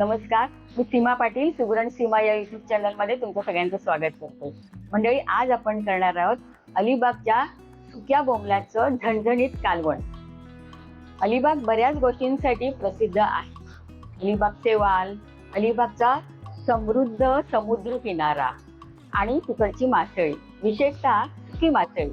नमस्कार मी सीमा पाटील सुगरण सीमा या युट्यूब चॅनलमध्ये तुमचं सगळ्यांचं स्वागत करतो. मंडळी आज आपण करणार आहोत अलिबागच्या सुक्या बोंबलाचं झणझणीत कालवण. अलिबाग बऱ्याच गोष्टींसाठी प्रसिद्ध आहे. अलिबागचे वाल अलिबागचा समृद्ध समुद्र किनारा आणि तिकडची मासळी विशेषतः सुकी मासळी.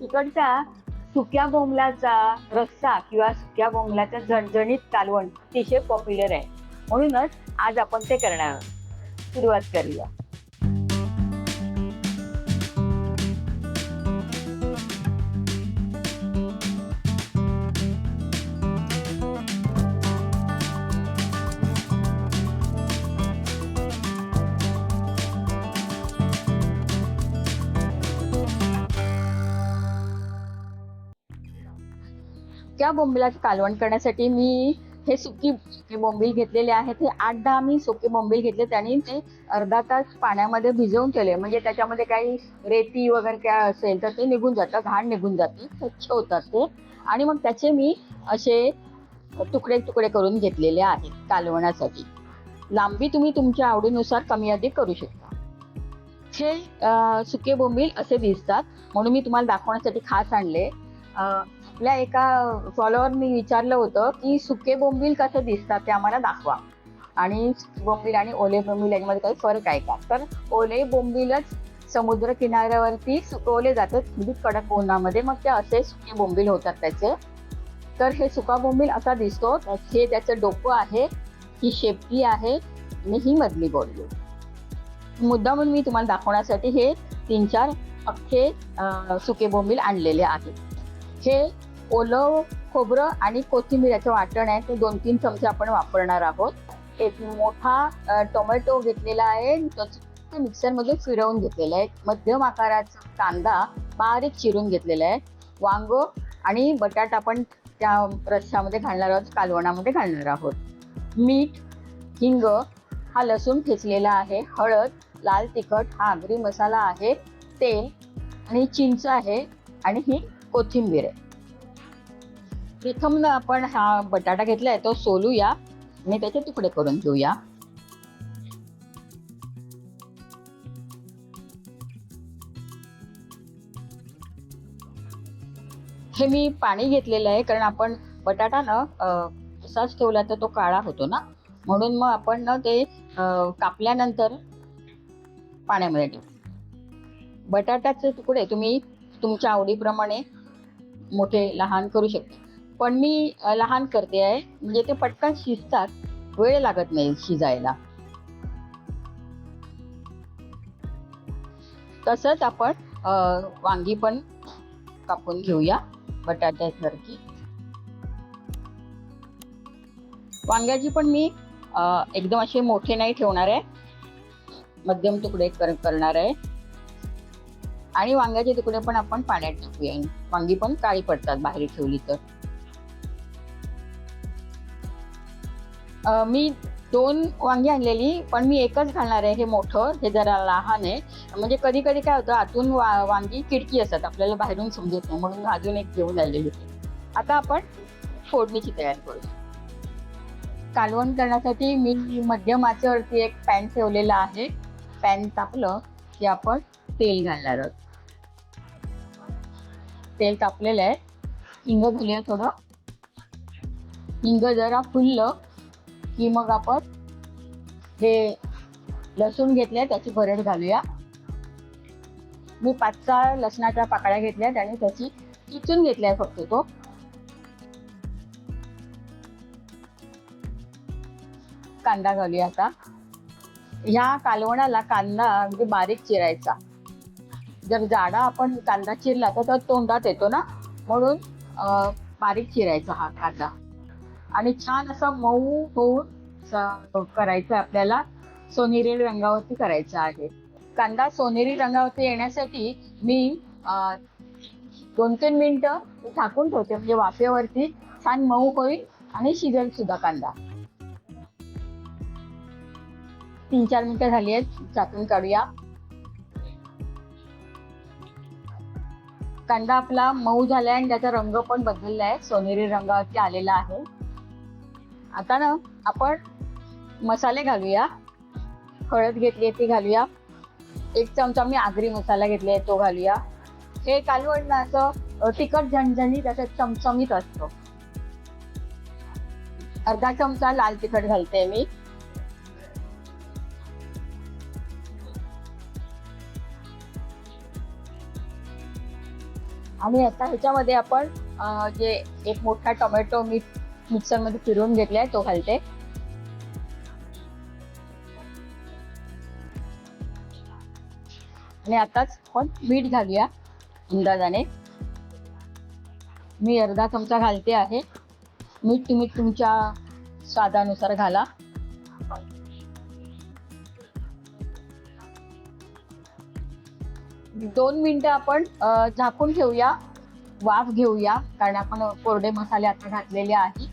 तिकडचा सुक्या बोंबलाचा रस्सा किंवा सुक्या बोंबलाचं झणझणीत कालवण अतिशय पॉप्युलर आहे. म्हणूनच आज आपण ते करणार. आहोत सुरुवात करूया. त्या बोंबिलाचं कालवण करण्यासाठी मी हे सुकी सुके बोंबील घेतलेले आहेत. हे आठ दहा मी सुके बोंबील घेतले त्याने ते अर्धा तास पाण्यामध्ये भिजवून ठेवले. म्हणजे त्याच्यामध्ये काही रेती वगैरे काय असेल तर ते निघून जातं घाण निघून जाते स्वच्छ होतात ते. आणि मग त्याचे मी असे तुकडे तुकडे करून घेतलेले आहेत कालवण्यासाठी. लांबी तुम्ही तुमच्या आवडीनुसार कमी अधिक करू शकता. हे सुके बोंबील असे दिसतात. म्हणून मी तुम्हाला दाखवण्यासाठी खास आणले. आपल्या एका फॉलोअरनी विचारलं होतं की सुके बोंबील कसे दिसतात ते आम्हाला दाखवा. आणि बोंबील आणि ओले बोंबील यांच्यामध्ये काही फरक आहे का? तर ओले बोंबीलच समुद्र किनाऱ्यावरती सुकवले जातात. म्हणजे कडक उन्हामध्ये मग ते असे सुके बोंबील होतात त्याचे. तर हे सुका बोंबील असा दिसतो. हे त्याचं डोकं आहे ही शेपटी आहे आणि ही मधली बोलली मुद्दा म्हणून मी तुम्हाला दाखवण्यासाठी हे तीन चार अख्खे सुके बोंबील आणलेले आहेत. हे ओलं खोबरं आणि कोथिंबीर याचं वाटण आहे. ते दोन तीन चमचे आपण वापरणार आहोत. एक मोठा टोमॅटो घेतलेला आहे. तो ते मिक्सरमध्ये फिरवून घेतलेला आहे. मध्यम आकाराचा कांदा बारीक चिरून घेतलेला आहे. वांग आणि बटाटा आपण त्या रश्श्यामध्ये घालणार आहोत. कालवणामध्ये घालणार आहोत. मीठ हिंग हा लसूण ठेचलेला आहे. हळद लाल तिखट हा आगरी मसाला आहे. तेल आणि चिंच आहे. आणि ही कोथिंबीर आहे. प्रथम ना आपण हा बटाटा घेतलाय तो सोलूया. आणि त्याचे तुकडे करून घेऊया. हे मी पाणी घेतलेलं आहे कारण आपण बटाटा ना तसाच ठेवला तर तो काळा होतो ना. म्हणून मग आपण ना ते कापल्यानंतर पाण्यामध्ये ठेवू. बटाट्याचे तुकडे तुम्ही तुमच्या आवडीप्रमाणे मोठे लहान करू शकता. पण मी लहान करते आहे. म्हणजे ते पटकन शिजतात. वेळ लागत नाही शिजायला. तसंच आपण वांगी पण कापून घेऊया. बटाट्यासारखी वांग्याची पण मी एकदम असे मोठे नाही ठेवणार आहे. मध्यम तुकडे कर करणार आहे. आणि वांग्याचे तुकडे पण आपण पाण्यात टाकूया. वांगी पण काळी पडतात बाहेर ठेवली तर. मी दोन वांगी आणलेली पण मी एकच घालणार आहे हे मोठं हे जरा लहान आहे. म्हणजे कधी कधी काय होतं आतून वा वांगी किडकी असतात आपल्याला बाहेरून समजत नाही म्हणून अजून एक घेऊन आलेली होती. आता आपण फोडणीची तयारी करू कालवण करण्यासाठी मी मध्यम आचेवरती एक पॅन ठेवलेला आहे. पॅन तापलं की आपण तेल घालणार आहोत. तेल तापलेलं आहे. हिंग घालूया थोडं. हिंग जरा फुललं की मग आपण हे लसूण घेतले त्याची भरड घालूया. मी पाच सहा लसणाच्या पाकळ्या घेतल्यात आणि त्याची चिचून घेतलाय फक्त तो. कांदा घालूया आता. ह्या कालवणाला कांदा अगदी बारीक चिरायचा. जर जाडा आपण कांदा चिरला तर तो तोंडात येतो ना? म्हणून बारीक चिरायचा हा कांदा. आणि छान असा मऊ होऊन स- करायचं आपल्याला. सोनेरी रंगावरती करायचा आहे. कांदा सोनेरी रंगावरती येण्यासाठी मी दोन तीन मिनिटं झाकून ठेवते. म्हणजे वाफेवरती छान मऊ होईल आणि शिजेल सुद्धा कांदा. तीन चार मिनिटं झाली आहेत. झाकून काढूया. कांदा आपला मऊ झालाय आणि त्याचा रंग पण बदललाय. सोनेरी रंगावरती आलेला आहे. आता ना आपण मसाले घालूया. हळद घेतली ती घालूया. एक चमचा मी आगरी मसाला घेतलाय तो घालूया. हे कालवण ना असं तिखट झणझणीत असं चमचमीत असतो. अर्धा चमचा लाल तिखट घालते मी. आणि आता ह्याच्यामध्ये आपण जे एक मोठा टोमॅटो मीठ मिक्सरमध्ये फिरवून घेतलाय तो घालते आणि आताच आपण मीठ घालूया अंदाजाने. मी अर्धा चमचा घालते आहे. मीठ तुम्ही तुमच्या स्वादानुसार घाला. दोन मिनिटं आपण झाकून ठेवूया. वाफ घेऊया कारण आपण कोरडे मसाले आता घातलेले आहे.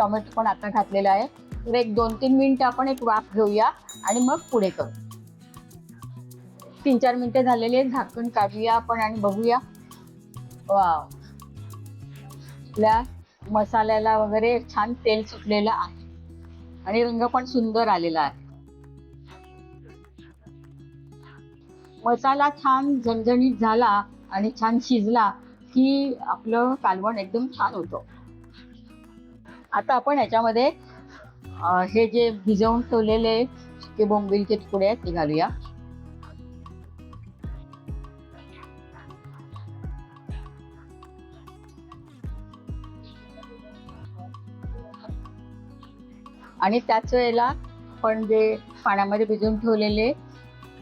टोमॅटो पण आता घातलेला आहे. तर एक दोन तीन मिनिटं आपण एक वाफ घेऊया आणि मग पुढे करू. तीन चार मिनिटं झालेली आहेत झाकून काढूया आपण आणि बघूया. वाव. आपल्या मसाल्याला वगैरे छान तेल सुटलेलं आहे. आणि रंग पण सुंदर आलेला आहे. मसाला छान झणझणीत झाला आणि छान शिजला की आपलं कालवण एकदम छान होतं. आता आपण याच्यामध्ये हे जे भिजवून ठेवलेले सुके बोंबिलचे तुकडे आहेत ते घालूया. आणि त्याच वेळेला आपण जे पाण्यामध्ये भिजवून ठेवलेले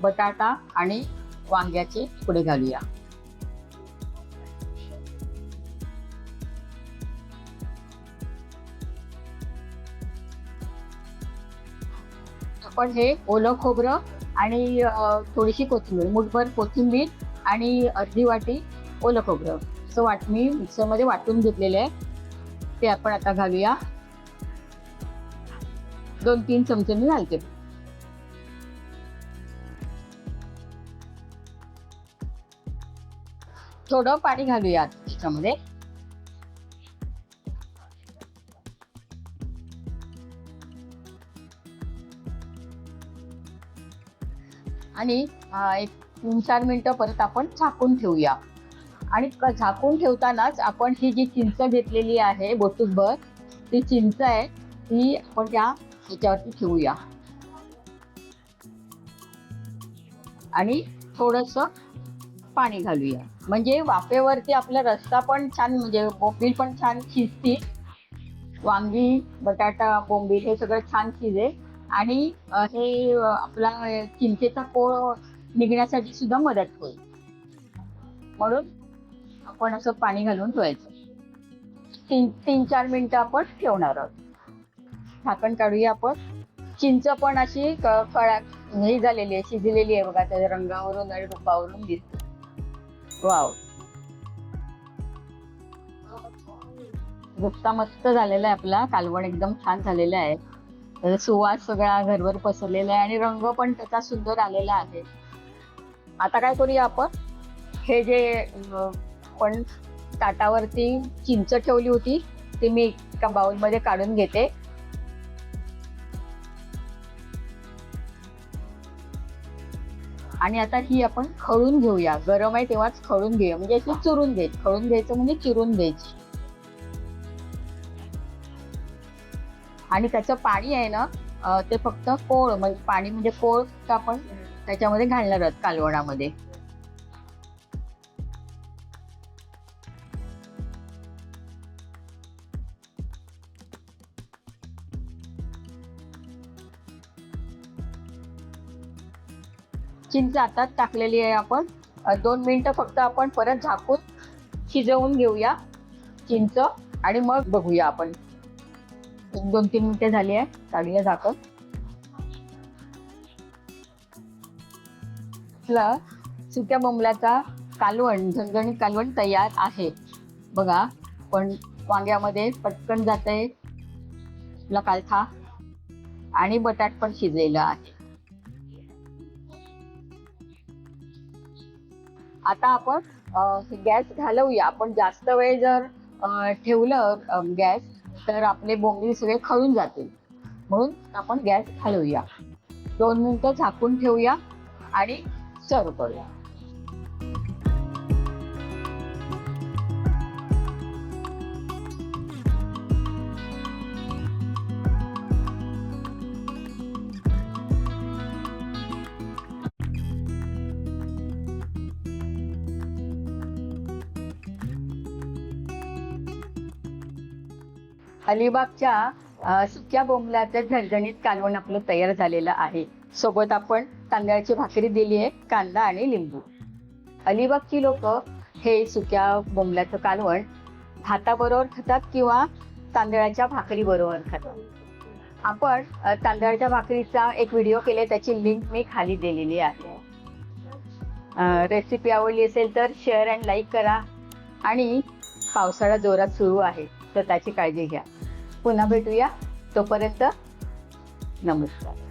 बटाटा आणि वांग्याचे तुकडे घालूया. आपण हे ओलं खोबरं आणि थोडीशी कोथिंबीर मुठभर कोथिंबीर आणि अर्धी वाटी ओलं खोबरं. असं वाट मी मिक्सरमध्ये वाटून घेतलेलं आहे. ते आपण आता घालूया. दोन तीन चमचे मी घालते. थोडं पाणी घालूया त्याच्यामध्ये. आणि एक तीन चार मिनटं परत आपण झाकून ठेवूया. आणि झाकून ठेवतानाच आपण ही जी चिंच घेतलेली आहे बोटूसभर ती चिंच आहे ती आपण त्या ह्याच्यावरती ठेवूया. आणि थोडस पाणी घालूया. म्हणजे वाफेवरती आपला रस्ता पण छान म्हणजे बोंबील पण छान शिजतील वांगी बटाटा बोंबील हे सगळं छान शिजेल आणि हे आपला चिंचेचा कोळ निघण्यासाठी सुद्धा मदत होईल. म्हणून आपण असं पाणी घालून ठेवायचं. तीन तीन चार मिनिटं आपण ठेवणार आहोत. झाकण काढूया आपण. चिंच पण अशी कळा हे झालेली आहे शिजलेली आहे बघा त्याच्या रंगावरून आणि रूपावरून दिसते. वाव. गुप्ता मस्त झालेला आहे आपला कालवण एकदम छान झालेला आहे. म्हणजे सुवास सगळा घरभर पसरलेला आहे आणि रंग पण त्याचा सुंदर आलेला आहे. आता काय करूया आपण? हे जे पण ताटावरती चिंच ठेवली होती ती मी एका बाउलमध्ये काढून घेते. आणि आता ही आपण खळून घेऊया. गरम आहे तेव्हाच खळून घेऊया. म्हणजे अशी चुरून घ्यायची खळून घ्यायचं म्हणजे चिरून घ्यायची आणि त्याचं पाणी आहे ना ते फक्त कोळ म्हणजे पाणी म्हणजे कोळ आपण त्याच्यामध्ये घालणार आहोत कालवणामध्ये. चिंच आताच टाकलेली आहे आपण. दोन मिनिटं फक्त आपण परत झाकून शिजवून घेऊया चिंच आणि मग बघूया आपण. दोन तीन मिनिटे झाली आहे. काढूया झाकण आपला सुक्या बोंबलाचा कालवण झणझणीत कालवण तयार आहे. बघा पण वांग्यामध्ये पटकन जात आहे आपला कालथा. आणि बटाट पण शिजलेला आहे. आता आपण गॅस घालवूया. आपण जास्त वेळ जर ठेवलं गॅस तर आपले बोंबील सगळे खळून जातील. म्हणून आपण गॅस घालवूया दोन मिनटं झाकून ठेवूया आणि सर्व करूया. अलिबागच्या सुक्या बोंबल्याचं झणझणीत कालवण आपलं तयार झालेलं आहे. सोबत आपण तांदळाची भाकरी दिली आहे कांदा आणि लिंबू. अलिबागची लोक हे सुक्या बोंबल्याचं कालवण भाताबरोबर खातात किंवा तांदळाच्या भाकरीबरोबर खातात. आपण तांदळाच्या भाकरीचा एक व्हिडिओ केले त्याची लिंक मी खाली दिलेली आहे. रेसिपी आवडली असेल तर शेअर अँड लाईक करा. आणि पावसाळा जोरात सुरू आहे तर त्याची काळजी घ्या. पुन्हा भेटूया. तोपर्यंत नमस्कार.